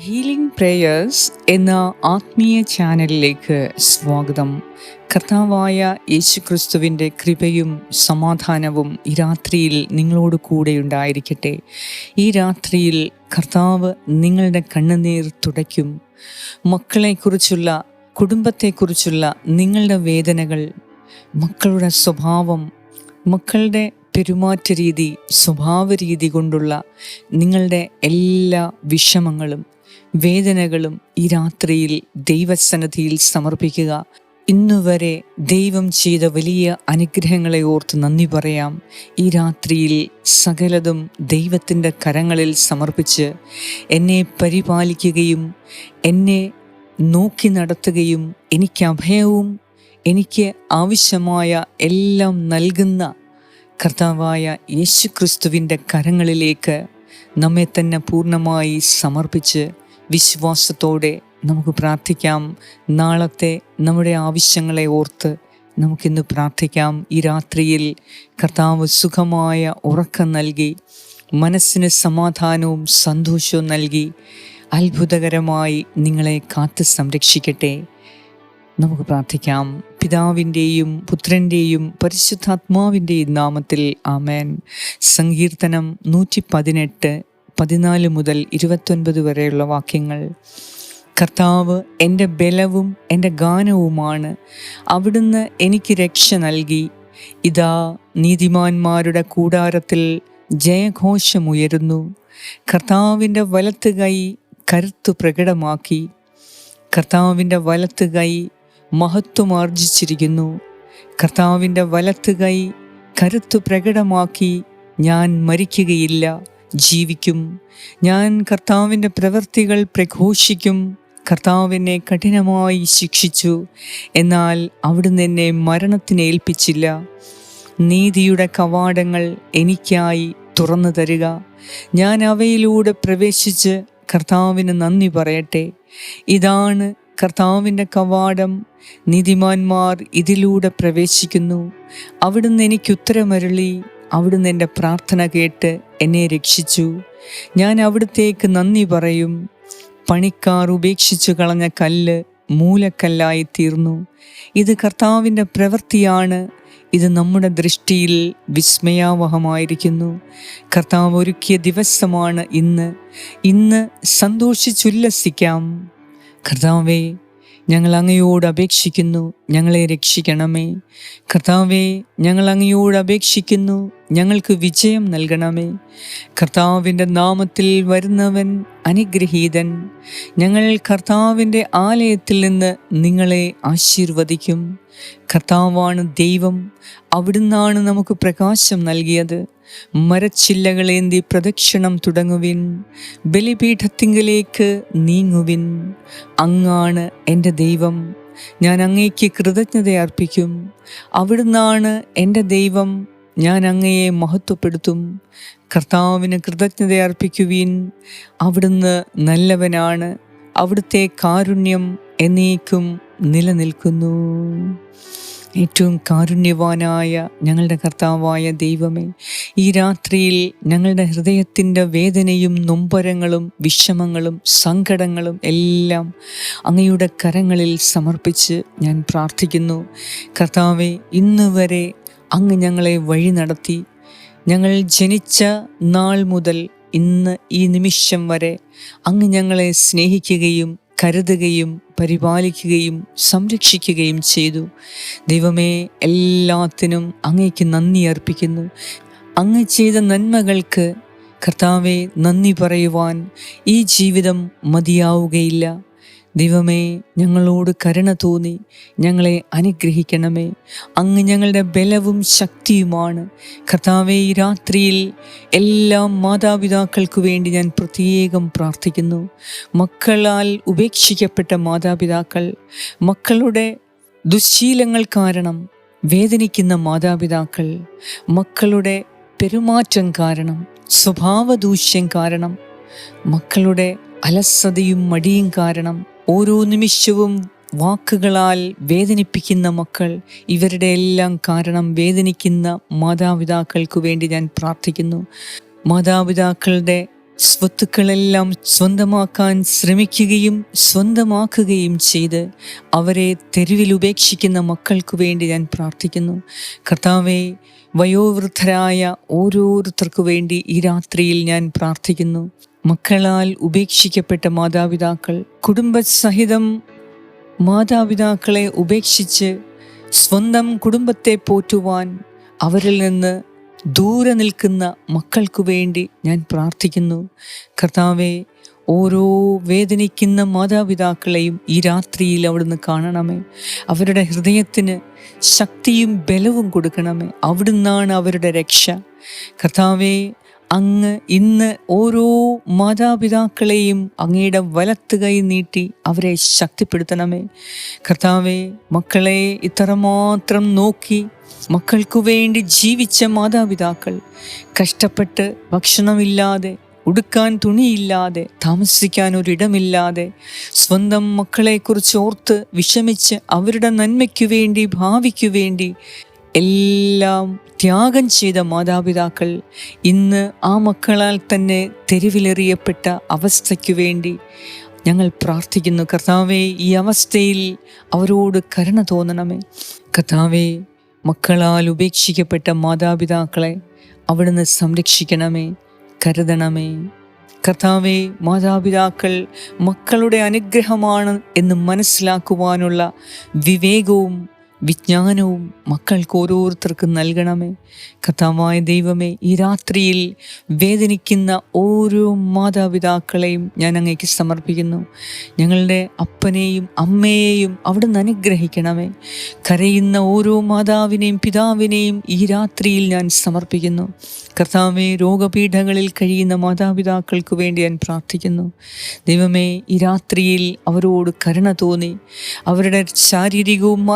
Healing prayers എന്ന ആത്മീയ ചാനലിലേക്ക് സ്വാഗതം. കർത്താവായ യേശുക്രിസ്തുവിന്റെ കൃപയും സമാധാനവും ഈ രാത്രിയിൽ നിങ്ങളോട് കൂടെ ഉണ്ടായിരിക്കട്ടെ. ഈ രാത്രിയിൽ കർത്താവ് നിങ്ങളുടെ കണ്ണുനീർ തുടയ്ക്കും. മക്കളെക്കുറിച്ചുള്ള കുടുംബത്തെക്കുറിച്ചുള്ള നിങ്ങളുടെ വേദനകൾ മക്കളുടെ സ്വഭാവം മക്കളുടെ പെരുമാറ്റ രീതി സ്വഭാവ രീതി കൊണ്ടുള്ള നിങ്ങളുടെ എല്ലാ വിഷമങ്ങളും വേദനകളും ഈ രാത്രിയിൽ ദൈവസന്നദ്ധിയിൽ സമർപ്പിക്കുക. ഇന്നുവരെ ദൈവം ചെയ്ത വലിയ അനുഗ്രഹങ്ങളെ ഓർത്ത് നന്ദി പറയാം. ഈ രാത്രിയിൽ സകലതും ദൈവത്തിന്റെ കരങ്ങളിൽ സമർപ്പിച്ച് എന്നെ പരിപാലിക്കുകയും എന്നെ നോക്കി നടത്തുകയും എനിക്ക് അഭയവും എനിക്ക് ആവശ്യമായ എല്ലാം നൽകുന്ന കർത്താവായ യേശുക്രിസ്തുവിന്റെ കരങ്ങളിലേക്ക് നമ്മെ തന്നെ പൂർണമായി സമർപ്പിച്ച് വിശ്വാസത്തോടെ നമുക്ക് പ്രാർത്ഥിക്കാം. നാളത്തെ നമ്മുടെ ആവശ്യങ്ങളെ ഓർത്ത് നമുക്കിന്ന് പ്രാർത്ഥിക്കാം. ഈ രാത്രിയിൽ കർത്താവ് സുഖമായ ഉറക്കം നൽകി മനസ്സിന് സമാധാനവും സന്തോഷവും നൽകി അത്ഭുതകരമായി നിങ്ങളെ കാത്ത് സംരക്ഷിക്കട്ടെ. നമുക്ക് പ്രാർത്ഥിക്കാം. പിതാവിന്റെയും പുത്രന്റെയും പരിശുദ്ധാത്മാവിന്റെയും നാമത്തിൽ ആമേൻ. സങ്കീർത്തനം നൂറ്റി പതിനെട്ട് പതിനാല് മുതൽ ഇരുപത്തൊൻപത് വരെയുള്ള വാക്യങ്ങൾ. കർത്താവ് എന്റെ ബലവും എന്റെ ഗാനവുമാണ്. അവിടുന്ന് എനിക്ക് രക്ഷ നൽകി. ഇതാ നീതിമാന്മാരുടെ കൂടാരത്തിൽ ജയഘോഷമുയരുന്നു കർത്താവിന്റെ വലത്ത് കൈ കരുത്തു പ്രകടമാക്കി. കർത്താവിന്റെ വലത്ത് കൈ മഹത്വമാർജിച്ചിരിക്കുന്നു കർത്താവിന്റെ വലത്ത് കൈ കരുത്തു പ്രകടമാക്കി ഞാൻ മരിക്കുകയില്ല. ജീവിക്കും. ഞാൻ കർത്താവിന്റെ പ്രവൃത്തികൾ പ്രഘോഷിക്കും. കർത്താവിനെ കഠിനമായി ശിക്ഷിച്ചു. എന്നാൽ അവിടുന്ന് എന്നെ മരണത്തിന് ഏൽപ്പിച്ചില്ല. നീതിയുടെ കവാടങ്ങൾ എനിക്കായി തുറന്നു തരിക. ഞാൻ അവയിലൂടെ പ്രവേശിച്ച് കർത്താവിന് നന്ദി പറയട്ടെ. ഇതാണ് കർത്താവിന്റെ കവാടം. നീതിമാന്മാർ ഇതിലൂടെ പ്രവേശിക്കുന്നു. അവിടുന്ന് എനിക്ക് ഉത്തരമരുളി. അവിടുന്ന് എന്റെ പ്രാർത്ഥന കേട്ട് എന്നെ രക്ഷിച്ചു. ഞാൻ അവിടുത്തേക്ക് നന്ദി പറയും. പണിക്കാർ ഉപേക്ഷിച്ചു കളഞ്ഞ കല്ല് മൂലക്കല്ലായി തീർന്നു. ഇത് കർത്താവിന്റെ പ്രവൃത്തിയാണ്. ഇത് നമ്മുടെ ദൃഷ്ടിയിൽ വിസ്മയാവഹമായിരിക്കുന്നു. കർത്താവ് ഒരുക്കിയ ദിവസമാണ് ഇന്ന്. ഇന്ന് സന്തോഷിച്ചുല്ലസിക്കാം. കർത്താവേ ഞങ്ങൾ അങ്ങയോട് അപേക്ഷിക്കുന്നു. ഞങ്ങളെ രക്ഷിക്കണമേ. കർത്താവേ ഞങ്ങൾ അങ്ങയോട് അപേക്ഷിക്കുന്നു. ഞങ്ങൾക്ക് വിജയം നൽകണമേ. കർത്താവിന്റെ നാമത്തിൽ വരുന്നവൻ അനുഗ്രഹീതൻ. ഞങ്ങൾ കർത്താവിന്റെ ആലയത്തിൽ നിന്ന് നിങ്ങളെ ആശീർവദിക്കും. കർത്താവാണ് ദൈവം. അവിടുന്നാണ് നമുക്ക് പ്രകാശം നൽകിയത്. മരച്ചില്ലകളേന്തി പ്രദക്ഷിണം തുടങ്ങുവിൻ. ബലിപീഠത്തിങ്കലേക്ക് നീങ്ങുവിൻ. അങ്ങാണ് എന്റെ ദൈവം. ഞാൻ അങ്ങേക്ക് കൃതജ്ഞത അർപ്പിക്കും. അവിടുന്നാണ് എന്റെ ദൈവം ഞാൻ അങ്ങയെ മഹത്വപ്പെടുത്തും. കർത്താവിന് കൃതജ്ഞത അർപ്പിക്കുവീൻ. അവിടുന്ന് നല്ലവനാണ്. അവിടുത്തെ കാരുണ്യം എന്നേക്കും നിലനിൽക്കുന്നു. ഏറ്റവും കാരുണ്യവാനായ ഞങ്ങളുടെ കർത്താവായ ദൈവമേ ഈ രാത്രിയിൽ ഞങ്ങളുടെ ഹൃദയത്തിന്റെ വേദനയും നൊമ്പരങ്ങളും വിഷമങ്ങളും സങ്കടങ്ങളും എല്ലാം അങ്ങയുടെ കരങ്ങളിൽ സമർപ്പിച്ച് ഞാൻ പ്രാർത്ഥിക്കുന്നു. കർത്താവെ ഇന്ന് വരെ അങ്ങ് ഞങ്ങളെ വഴി നടത്തി. ഞങ്ങൾ ജനിച്ച നാൾ മുതൽ ഇന്ന് ഈ നിമിഷം വരെ അങ്ങ് ഞങ്ങളെ സ്നേഹിക്കുകയും കരുതുകയും പരിപാലിക്കുകയും സംരക്ഷിക്കുകയും ചെയ്തു. ദൈവമേ എല്ലാത്തിനും അങ്ങേക്ക് നന്ദി അർപ്പിക്കുന്നു. അങ്ങ് ചെയ്ത നന്മകൾക്ക് കർത്താവെ നന്ദി പറയുവാൻ ഈ ജീവിതം മതിയാവുകയില്ല. ദൈവമേ ഞങ്ങളോട് കരുണ തോന്നി. ഞങ്ങളെ അനുഗ്രഹിക്കണമേ. അങ്ങ് ഞങ്ങളുടെ ബലവും ശക്തിയുമാണ്. കർത്താവെ ഈ രാത്രിയിൽ എല്ലാ മാതാപിതാക്കൾക്കു വേണ്ടി ഞാൻ പ്രത്യേകം പ്രാർത്ഥിക്കുന്നു. മക്കളാൽ ഉപേക്ഷിക്കപ്പെട്ട മാതാപിതാക്കൾ മക്കളുടെ ദുശ്ശീലങ്ങൾ കാരണം വേദനിക്കുന്ന മാതാപിതാക്കൾ മക്കളുടെ പെരുമാറ്റം കാരണം സ്വഭാവദൂഷ്യം കാരണം മക്കളുടെ അലസതയും മടിയും കാരണം ഓരോ നിമിഷവും വാക്കുകളാൽ വേദനിപ്പിക്കുന്ന മക്കൾ ഇവരുടെ എല്ലാം കാരണം വേദനിക്കുന്ന മാതാപിതാക്കൾക്ക് വേണ്ടി ഞാൻ പ്രാർത്ഥിക്കുന്നു. മാതാപിതാക്കളുടെ സ്വത്തുക്കളെല്ലാം സ്വന്തമാക്കാൻ ശ്രമിക്കുകയും സ്വന്തമാക്കുകയും ചെയ്ത് അവരെ തെരുവിൽ ഉപേക്ഷിക്കുന്ന മക്കൾക്ക് വേണ്ടി ഞാൻ പ്രാർത്ഥിക്കുന്നു. കർത്താവെ വയോവൃദ്ധരായ ഓരോരുത്തർക്കു വേണ്ടി ഈ രാത്രിയിൽ ഞാൻ പ്രാർത്ഥിക്കുന്നു. മക്കളാൽ ഉപേക്ഷിക്കപ്പെട്ട മാതാപിതാക്കൾ കുടുംബസഹിതം മാതാപിതാക്കളെ ഉപേക്ഷിച്ച് സ്വന്തം കുടുംബത്തെ പോറ്റുവാൻ അവരിൽ നിന്ന് ദൂരെ നിൽക്കുന്ന മക്കൾക്കു വേണ്ടി ഞാൻ പ്രാർത്ഥിക്കുന്നു. കർത്താവെ ഓരോ വേദനിക്കുന്ന മാതാപിതാക്കളെയും ഈ രാത്രിയിൽ അവിടുന്ന് കാണണമേ. അവരുടെ ഹൃദയത്തിന് ശക്തിയും ബലവും കൊടുക്കണമേ. അവിടുന്നാണ് അവരുടെ രക്ഷ. കർത്താവെ അങ്ങ് ഇന്ന് ഓരോ മാതാപിതാക്കളെയും അങ്ങയുടെ വലത്ത് കൈ നീട്ടി അവരെ ശക്തിപ്പെടുത്തണമേ. കർത്താവെ മക്കളെ ഇത്രമാത്രം നോക്കി മക്കൾക്കു വേണ്ടി ജീവിച്ച മാതാപിതാക്കൾ കഷ്ടപ്പെട്ട് ഭക്ഷണമില്ലാതെ ഉടുക്കാൻ തുണിയില്ലാതെ താമസിക്കാൻ ഒരിടമില്ലാതെ സ്വന്തം മക്കളെക്കുറിച്ച് ഓർത്ത് വിഷമിച്ച് അവരുടെ നന്മയ്ക്കു വേണ്ടി ഭാവിക്കു വേണ്ടി എല്ലാം ത്യാഗം ചെയ്ത മാതാപിതാക്കൾ ഇന്ന് ആ മക്കളാൽ തന്നെ തെരുവിലെറിയപ്പെട്ട അവസ്ഥയ്ക്കു വേണ്ടി ഞങ്ങൾ പ്രാർത്ഥിക്കുന്നു. കർത്താവേ ഈ അവസ്ഥയിൽ അവരോട് കരുണ തോന്നണമേ. കർത്താവേ മക്കളാൽ ഉപേക്ഷിക്കപ്പെട്ട മാതാപിതാക്കളെ അവിടുന്ന് സംരക്ഷിക്കണമേ കരുതണമേ. കർത്താവെ മാതാപിതാക്കൾ മക്കളുടെ അനുഗ്രഹമാണ് എന്ന് മനസ്സിലാക്കുവാനുള്ള വിവേകവും വിജ്ഞാനവും മക്കൾക്ക് ഓരോരുത്തർക്കും നൽകണമേ. കഥാമായ ദൈവമേ ഈ രാത്രിയിൽ വേദനിക്കുന്ന ഓരോ മാതാപിതാക്കളെയും ഞാൻ അങ്ങേക്ക് സമർപ്പിക്കുന്നു. ഞങ്ങളുടെ അപ്പനെയും അമ്മയെയും അവിടുന്ന് അനുഗ്രഹിക്കണമേ. കരയുന്ന ഓരോ മാതാവിനെയും പിതാവിനെയും ഈ രാത്രിയിൽ ഞാൻ സമർപ്പിക്കുന്നു. കർത്താവെ രോഗപീഠങ്ങളിൽ കഴിയുന്ന മാതാപിതാക്കൾക്ക് വേണ്ടി ഞാൻ പ്രാർത്ഥിക്കുന്നു. ദൈവമേ ഈ രാത്രിയിൽ അവരോട് കരുണ തോന്നി. അവരുടെ ശാരീരികവും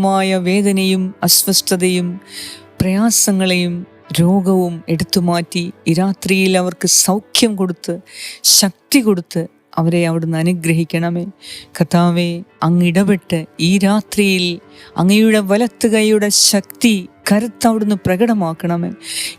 മാനസികവുമായ വേദനയും അസ്വസ്ഥതയും പ്രയാസങ്ങളെയും രോഗവും എടുത്തുമാറ്റി ഈ രാത്രിയിൽ അവർക്ക് സൗഖ്യം കൊടുത്ത് ശക്തി കൊടുത്ത് അവരെ അവിടുന്ന് അനുഗ്രഹിക്കണമേ. കർത്താവെ അങ്ങിടപെട്ട് ഈ രാത്രിയിൽ അങ്ങയുടെ വലത്തുകൈയുടെ ശക്തി കരുത്ത് അവിടുന്ന് പ്രകടമാക്കണമേ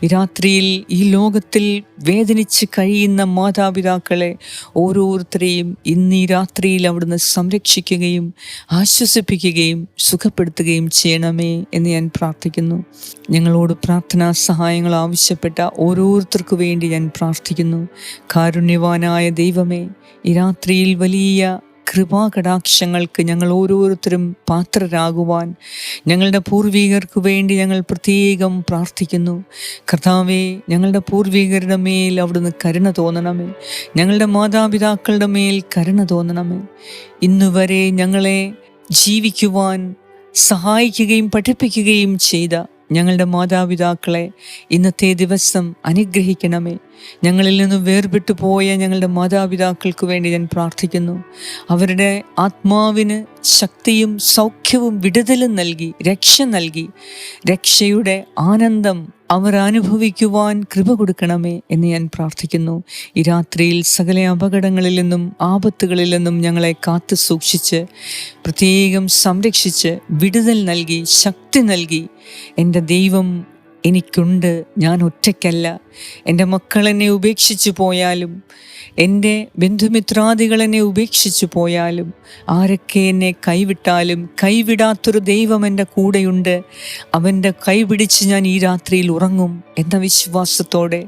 രാത്രിയിൽ ഈ ലോകത്തിൽ വേദനിച്ച് കഴിയുന്ന മാതാപിതാക്കളെ ഓരോരുത്തരെയും ഇന്ന് ഈ രാത്രിയിൽ അവിടുന്ന് സംരക്ഷിക്കുകയും ആശ്വസിപ്പിക്കുകയും സുഖപ്പെടുത്തുകയും ചെയ്യണമേ എന്ന് ഞാൻ പ്രാർത്ഥിക്കുന്നു. ഞങ്ങളോട് പ്രാർത്ഥനാ സഹായങ്ങൾ ആവശ്യപ്പെട്ട ഓരോരുത്തർക്കു വേണ്ടി ഞാൻ പ്രാർത്ഥിക്കുന്നു. കാരുണ്യവാനായ ദൈവമേ ഈ രാത്രിയിൽ വലിയ കൃപാകടാക്ഷങ്ങൾക്ക് ഞങ്ങൾ ഓരോരുത്തരും പാത്രരാകുവാൻ ഞങ്ങളുടെ പൂർവികർക്ക് വേണ്ടി ഞങ്ങൾ പ്രത്യേകം പ്രാർത്ഥിക്കുന്നു. കർത്താവെ ഞങ്ങളുടെ പൂർവികരുടെ മേൽ അവിടുന്ന് കരുണ തോന്നണമേ. ഞങ്ങളുടെ മാതാപിതാക്കളുടെ മേൽ കരുണ തോന്നണമേ. ഇന്നുവരെ ഞങ്ങളെ ജീവിക്കുവാൻ സഹായിക്കുകയും പഠിപ്പിക്കുകയും ചെയ്ത ഞങ്ങളുടെ മാതാപിതാക്കളെ ഇന്നത്തെ ദിവസം അനുഗ്രഹിക്കണമേ. ഞങ്ങളിൽ നിന്ന് വേർപെട്ടു പോയ ഞങ്ങളുടെ മാതാപിതാക്കൾക്ക് വേണ്ടി ഞാൻ പ്രാർത്ഥിക്കുന്നു. അവരുടെ ആത്മാവിന് ശക്തിയും സൗഖ്യവും വിടുതലും നൽകി രക്ഷ നൽകി. രക്ഷയുടെ ആനന്ദം അവർ അനുഭവിക്കുവാൻ കൃപ കൊടുക്കണമേ എന്ന് ഞാൻ പ്രാർത്ഥിക്കുന്നു. ഈ രാത്രിയിൽ സകല അപകടങ്ങളിൽ നിന്നും ആപത്തുകളിൽ നിന്നും ഞങ്ങളെ കാത്തു സൂക്ഷിച്ച് പ്രത്യേകം സംരക്ഷിച്ച് വിടുതൽ നൽകി ശക്തി നൽകി. എന്റെ ദൈവം എനിക്കുണ്ട്. ഞാൻ ഒറ്റയ്ക്കല്ല. എന്റെ മക്കൾ എന്നെ ഉപേക്ഷിച്ചു പോയാലും എന്റെ ബന്ധുമിത്രാദികൾ എന്നെ ഉപേക്ഷിച്ചു പോയാലും ആരൊക്കെ എന്നെ കൈവിട്ടാലും കൈവിടാത്തൊരു ദൈവം എന്റെ കൂടെയുണ്ട്. അവന്റെ കൈപിടിച്ച് ഞാൻ ഈ രാത്രിയിൽ ഉറങ്ങും എന്ന വിശ്വാസത്തോടെ.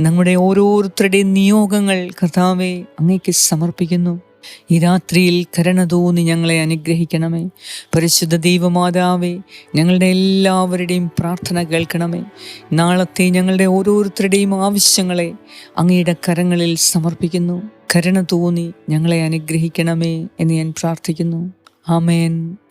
നമ്മുടെ ഓരോരുത്തരുടെയും നിയോഗങ്ങൾ കഥാവെ അങ്ങേക്ക് സമർപ്പിക്കുന്നു. ഈ രാത്രിയിൽ കരുണ തോന്നി ഞങ്ങളെ അനുഗ്രഹിക്കണമേ. പരിശുദ്ധ ദൈവമാതാവേ ഞങ്ങളുടെ എല്ലാവരുടെയും പ്രാർത്ഥന കേൾക്കണമേ. നാളത്തെ ഞങ്ങളുടെ ഓരോരുത്തരുടെയും ആവശ്യങ്ങളെ അങ്ങയുടെ കരങ്ങളിൽ സമർപ്പിക്കുന്നു. കരുണ തോന്നി ഞങ്ങളെ അനുഗ്രഹിക്കണമേ എന്ന് ഞാൻ പ്രാർത്ഥിക്കുന്നു. ആമേൻ.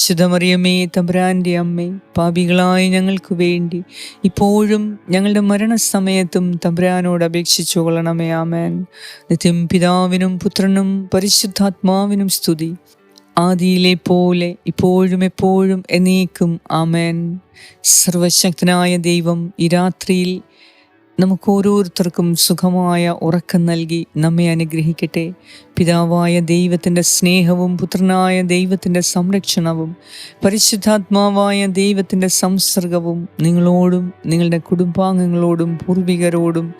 പരിശുദ്ധ മറിയമ്മേ തമ്പുരാന്റെ അമ്മേ പാപികളായ ഞങ്ങൾക്ക് വേണ്ടി ഇപ്പോഴും ഞങ്ങളുടെ മരണസമയത്തും തമ്പുരാനോട് അപേക്ഷിച്ചു കൊള്ളണമേ ആമേൻ. നിത്യം പിതാവിനും പുത്രനും പരിശുദ്ധാത്മാവിനും സ്തുതി. ആദിയിലെ പോലെ ഇപ്പോഴും എപ്പോഴും എന്നേക്കും ആമേൻ. സർവശക്തനായ ദൈവം ഈ രാത്രിയിൽ നമുക്ക് ഓരോരുത്തർക്കും സുഖമായ ഉറക്കം നൽകി നമ്മെ അനുഗ്രഹിക്കട്ടെ. പിതാവായ ദൈവത്തിന്റെ സ്നേഹവും പുത്രനായ ദൈവത്തിന്റെ സംരക്ഷണവും പരിശുദ്ധാത്മാവായ ദൈവത്തിന്റെ സംസർഗവും നിങ്ങളോടും നിങ്ങളുടെ കുടുംബാംഗങ്ങളോടും പൂർവികരോടും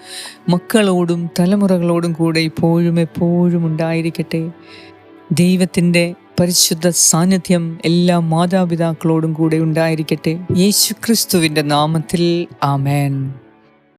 മക്കളോടും തലമുറകളോടും കൂടെ ഇപ്പോഴും എപ്പോഴും ഉണ്ടായിരിക്കട്ടെ. ദൈവത്തിന്റെ പരിശുദ്ധ സാന്നിധ്യം എല്ലാ മാതാപിതാക്കളോടും കൂടെ ഉണ്ടായിരിക്കട്ടെ. യേശു ക്രിസ്തുവിന്റെ നാമത്തിൽ ആമേൻ.